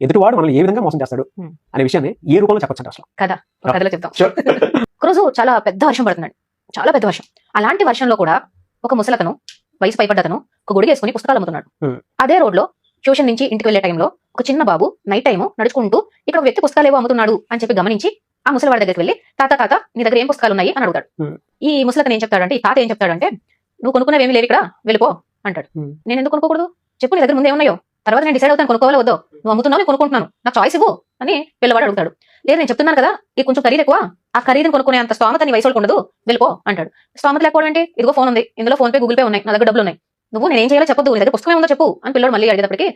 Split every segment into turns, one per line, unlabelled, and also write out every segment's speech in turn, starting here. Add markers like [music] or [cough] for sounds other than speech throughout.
ఎదుటివాడు మనల్ని ఏ విధంగా మోసం చేస్తాడు. అనే విషయాన్ని ఏ రూపంలో చెప్పొచ్చు అసలు?
కదా కథలో చెప్తాం. ఒకరోజు [laughs] చాలా పెద్ద వర్షం పడుతున్నాడు చాలా పెద్ద వర్షం. అలాంటి వర్షంలో కూడా ఒక ముసలతను వయసు పైపడ్డతను ఒక గొడుగు వేసుకుని పుస్తకాలు అమ్ముతున్నాడు. అదే రోడ్లో ట్యూషన్ నుంచి ఇంటికి వెళ్ళే టైంలో ఒక చిన్న బాబు నైట్ టైం నడుచుకుంటూ ఇక్కడ ఒక వ్యక్తి పుస్తకాలు ఏవో అమ్ముతున్నాడు అని చెప్పి గమనించి ఆ ముసలివాడి దగ్గరికి వెళ్ళి తాత తాత నీ దగ్గర ఏం పుస్తకాలు ఉన్నాయి? అని అడుగుతాడు. ఈ ముసలతను ఏం చెప్తాడంటే ఈ తాత ఏం చెప్తాడంటే నువ్వు కొనుక్కునేవి ఏమీ లేవు ఇక్కడ వెళ్ళిపో అంటాడు. నేను ఎందుకు కొనుక్కోకూడదు? చెప్పు నీ దగ్గర ముందే ఉన్నాయో? తర్వాత నేను డిసైడ్ అవుతాను కొనుక్కోవాలో వద్దో? నువ్వు అమ్ముతున్నావు నేను కొనుక్కుంటున్నాను. నాకు చాయిస్ ఇవ్వు అని పిల్లవాడు అడుగుతాడు. లేదు నేను చెప్తున్నాను కదా ఇది కొంచెం ఖరీదు ఎక్కువ ఆ ఖరీదుని కొనుక్కునే అంత స్తోమత నీ వయసు ఉండదు వెళ్ళిపో అంటాడు. స్తోమత లేకపోవడం ఏంటి? ఇదిగో ఫోన్ ఉంది. ఇందులో ఫోన్ పే గూగుల్ పే ఉన్నాయి. నా దగ్గర డబ్బులు ఉన్నాయి. నువ్వు నేను ఏం చేయాలో చెప్పొద్దు. నీ దగ్గర పుస్తకం ఉందో చెప్పు అని పిల్లడు మళ్ళీ అడిగేటప్పటికి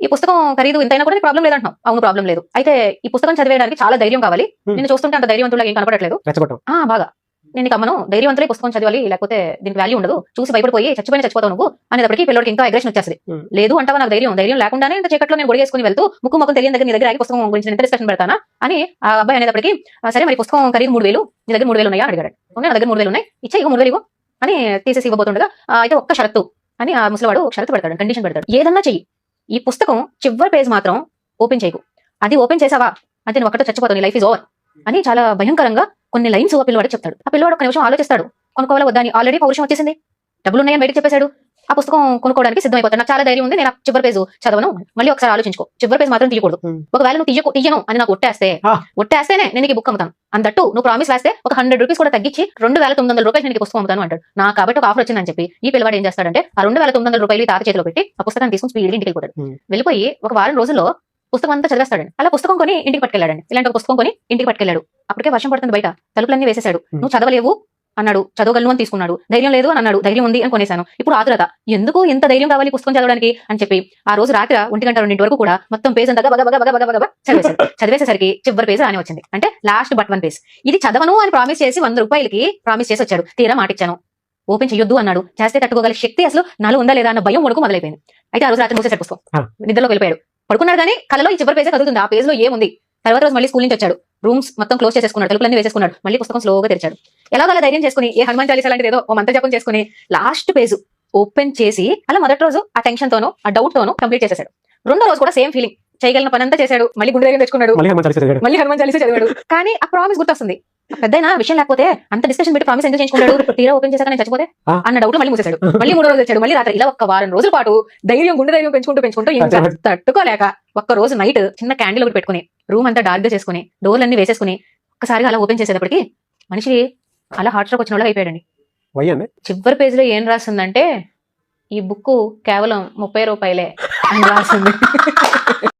ఈ పుస్తకం ఖరీదు ఇంతైనా కూడా ప్రాబ్లం లేదంటున్నావు. అవును ప్రాబ్లం లేదు. అయితే ఈ పుస్తకం చదివేయడానికి చాలా ధైర్యం కావాలి. నేను చూస్తుంటే అంత ధైర్యవంతులకు ఏం కనపడట్లేదు. బాగా. నేను అమ్మను ధైర్యవంతులే పుస్తకం చదవాలి లేకపోతే దీనికి వాల్యూ ఉండదు. చూసి భయపడిపోయి చచ్చిపోయిన చచ్చిపోతావు నువ్వు అనేటప్పటికి పిల్లడికి ఇంకా అగ్రెషన్ వచ్చేస్తుంది. లేదు అంటావా నాకు ధైర్యం? ధైర్యం లేకుండానే ఇంత చీకట్లో నేను గొడిగేసుకుని వెళ్తూ ముక్కు ముఖం తెలియని దగ్గర నీ దగ్గర ఆగి పుస్తకం గురించి ఎంత డిస్కషన్ పెడతానా అని ఆ అబ్బాయి అనేటప్పటికి "ఆ, సరే మరి పుస్తకం ఖరీదు మూడు వేలు నీ దగ్గర మూడు వేలు ఉన్నాయా? అడిగాడు. "ఉన్నాయి, నా దగ్గర మూడు వేలు ఉన్నాయి. ఇచ్చే ఇక మూడు వేలు అని తీసేసి ఇవ్వబోతుండగా "ఆ, అయితే ఒక్క షరతు అని ఆ ముసలివాడు ఒక షరతు పెడతాడు కండిషన్ పెడతాడు. ఏదన్నా చెయ్యి. ఈ పుస్తకం చివరి పేజ్ మాత్రం ఓపెన్ చేయకు. అది ఓపెన్ చేసావా? అంటే నువ్వు అక్కడ చచ్చిపోతావు నీ లైఫ్ ఇస్ ఓవర్ అని చాలా భయంకరంగా కొన్ని లైన్స్ ఆ పిల్లవాడికి చెప్తాడు. ఆ పిల్లవాడు ఒక నిమిషం ఆలోచిస్తాడు. కొనుక్కోవాలా వద్దా అని? ఆల్రెడీ పౌరుషం వచ్చేసింది. డబ్బులు ఉన్నాయని బయటకు చెప్పేశాడు. ఆ పుస్తకం కొనుక్కోవడానికి సిద్ధమైపోతాడు. నాకు చాలా ధైర్యం ఉంది. నేను చివరి పేజు చదవను. మళ్ళీ ఒకసారి ఆలోచించుకో. చివరి పేజ్ మాత్రం తీయకూడదు. ఒకవేళ నువ్వు తీయకు తీయను అని నాకు ఒట్టేస్తే. ఒట్టేస్తేనే నేను బుక్ అమ్ముతాను. అందట్టు నువ్వు ప్రామిస్ వేస్తే ఒక హండ్రెడ్ రూపీస్ కూడా తగ్గించి రెండు వేల తొమ్మిది వందల రూపాయలు నేను పుస్తకం అమ్ముతాను అంటాడు. నాకు కాబట్టి ఒక ఆఫర్ వచ్చిందని చెప్పి ఈ పిల్లవాడు ఏం చేస్తాడంటే ఆ రెండు వేల తొమ్మిది వందల రూపాయలు తాత చేతిలో పెట్టి ఆ పుస్తకాన్ని తీసుకుని స్పీడ్ ఇంటికి వెళ్ళిపోతాడు. వెళ్ళిపోయి ఒక వారం రోజుల్లో పుస్తకం అంతా చదివేస్తాడండి అలా పుస్తకం కొని ఇంటికి పట్టుకెళ్ళాడండి. ఇలాంటి ఒక పుస్తకం కొని ఇంటికి పట్టుకెళ్ళాడు. అప్పటికే వర్షం పడుతుంది బయట. తలుపులన్నీ వేసేశాడు. నువ్వు చదవలేవు? అన్నాడు. చదవగలను అని తీసుకున్నాడు. ధైర్యం లేదు అని అన్నాడు. ధైర్యం ఉంది అని కొనేశాను. ఇప్పుడు ఆతురత. ఎందుకు ఇంత ధైర్యం కావాలి పుస్తకం చదవడానికి? అని చెప్పి ఆ రోజు రాత్రి ఒంటి గంట రెండింటి వరకు కూడా మొత్తం పేజ్ అంతా బగ బగ బగ బగ బగ చదివేశాడు. [laughs] చదివేసేసరికి చివరి పేజ్ అని వచ్చింది. అంటే లాస్ట్ బట్ వన్ పేజ్. ఇది చదవను అని ప్రామిస్ చేసి వంద రూపాయలకి ప్రామిస్ చేసి వచ్చాడు. తీరా మాటిచ్చాను. ఓపెన్ చేయొద్దు అన్నాడు. చేస్తే తట్టుకోగల శక్తి అసలు నాలో ఉందా లేదా అన్న భయం వణుకు మొదలైపోయింది. అయితే ఆ రోజు రాత్రి మూసేసాడు పుస్తకం.
ఆ.
నిద్రలోకి వెళ్ళిపోయాడు. పడుకున్నాడు కానీ కలలో ఈ చివరి పేజే కదులుతుంది. ఆ పేజ్లో ఏముంది? తర్వాత రోజు మళ్ళీ స్కూల్ నుంచి వచ్చాడు. రూమ్స్ మొత్తం క్లోజ్ చేసేసుకున్నాడు తలుపులన్నీ వేసేసుకున్నాడు మళ్ళీ పుస్తకం స్లోగా తెరిచాడు. ఎలాగోలా ధైర్యం చేసుకుని ఏ హనుమాన్ చాలీసా లాంటిది ఏదో ఓ మంత్ర జపం చేసుకుని లాస్ట్ పేజ్ ఓపెన్ చేసి అలా మొదటి రోజు ఆ టెన్షన్ తోనో ఆ డౌట్ తోనో కంప్లీట్ చేసేసాడు. రెండో రోజు కూడా సేమ్ ఫీలింగ్ చేయగలిగిన పని అంతా చేశాడు మళ్ళీ గుండె ధైర్యం తెచ్చుకున్నాడు
మళ్ళీ హనుమాన్ చాలీసా చదివాడు.
కానీ ఆ ప్రామిస్ గుర్తొస్తుంది. పెద్దయినా విషయం లేకపోతే అంత డిస్కషన్ పెట్టి ప్రామిస్ ఎందుకు చేయించుకున్నాడు తీరా ఓపెన్ చేశాక నేను చచ్చిపోతే. అన్న డౌట్ మళ్ళీ మూసేశాడు. మళ్ళీ మూడో రోజు వచ్చాడు. మళ్ళీ రాత్రి ఇలా ఒక్క వారం రోజుల పాటు ధైర్యం గుండె ధైర్యం పెంచుకుంటూ పెంచుకుంటూ. తట్టుకోలేక ఒక్క రోజు నైట్ చిన్న క్యాండిల్ ఒకటి పెట్టుకుని రూమ్ అంతా డార్క్గా చేసుకుని డోర్లన్నీ వేసేసుకుని ఒక్కసారిగా అలా ఓపెన్ చేసేటప్పటికి మనిషి అలా హార్ట్ స్ట్రోక్ వచ్చిన వాళ్ళకి అయిపోయాడండి చివరి పేజ్లో ఏం రాసిందంటే ఈ బుక్ కేవలం ముప్పై రూపాయలే అని రాసింది.